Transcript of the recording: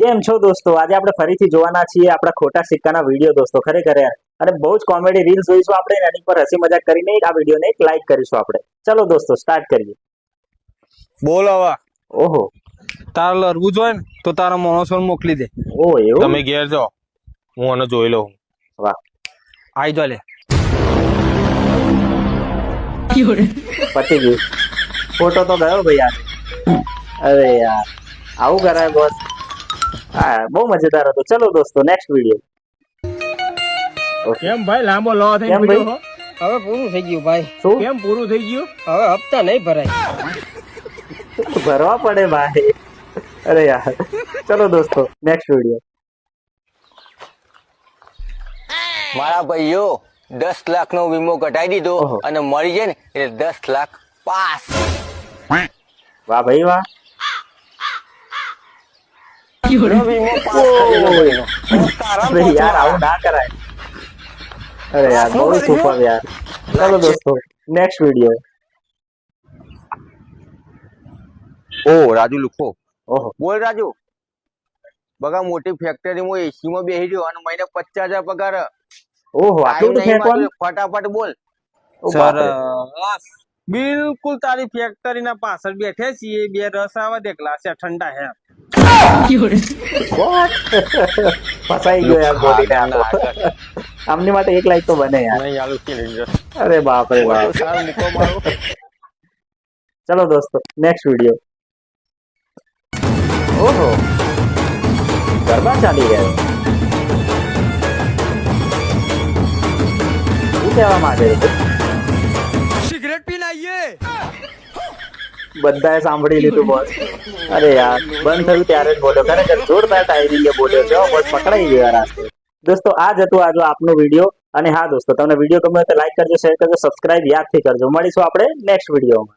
કેમ છો દોસ્તો? આજે આપણે ફરીથી જોવાના છીએ આપણા ખોટા સિક્કાના વીડિયો દોસ્તો ખરેખર યાર. અને બહુ જ કોમેડી રીલ્સ જોઈશું આપણે એની પર હસી મજાક કરીને આ વિડીયોને એક લાઈક કરીશું આપણે. ચલો દોસ્તો સ્ટાર્ટ કરીએ. બોલ હવે. ઓહો. તારે લડવું જોઈએ ને તો તારા માણસો મોકલી દે. ઓ એવું? તમે ઘેર જાઓ. હું આને જોઈ લઉં. વાહ. આઈ જો લે. પતી ગયું. ફોટો તો ગયો ભાઈ યાર. અરે યાર. આવું કરાય બોસ હા બહુ મજેદાર હતો. ચલો દોસ્તો નેક્સ્ટ વીડિયો કેમ ભાઈ? લાંબો લો થઈ? ગયો હવે પૂરું થઈ ગયું ભાઈ. શું? કેમ પૂરું થઈ ગયું? હવે હપ્તા નહીં ભરાય. ભરવા પડે ભાઈ. અરે યાર. ચલો દોસ્તો નેક્સ્ટ વીડિયો મારા ભાઈઓ દસ લાખ નો વીમો કઢાઈ દીધો અને મળી જાય ને એટલે દસ લાખ પાસ. વાહ ભાઈ વાહ વીમો પાસ કરી લો ભાઈનો. અરે યાર આવું ના કરાય અરે યાર બહુ સુપર યાર ચલો દોસ્તો નેક્સ્ટ વીડિયો ઓ રાજુ લુખો. ઓહો. બોલ રાજુ. બગા મોટી ફેક્ટરીમાં એસી માં બેસી રહ્યો અને મહિને પચાસ હજાર પગાર. ઓહો આટલું ફેંકવાનું? ફટાફટ બોલ. બિલકુલ તારી ફેક્ટરી ના પાછળ બેઠે છીએ. બે રસ આવા દે ગ્લાસ ઠંડા હે What? ફસાઈ ગયો યાર બોલીને આ તો. આમની માટે એક લાઈક તો બને યાર. નહીં આલુ સિલિન્ડર અરે બાપ. રે બાપ સારું મૂકો મારું. ચલો દોસ્તો નેક્સ્ટ વીડિયો ઓહો. ગરબા ચાલી રહ્યા. છે. શું કહેવા માંગે છે? બધાએ સાંભળી લીધું બોસ અરે યાર, બંધ થયું ત્યારે જ બોલ્યો. ખરેખર જોરદાર ટાઈમિંગે બોલ્યો છે બોસ પકડાઈ ગયો રાસ્તે દોસ્તો આ જ હતું આજનો આપનો વીડિયો અને હા, દોસ્તો, તમને વીડિયો ગમ્યો તો લાઈક કરજો શેર કરજો સબસ્ક્રાઇબ યાદથી કરજો. મળીશું આપણે નેક્સ્ટ વિડીયોમાં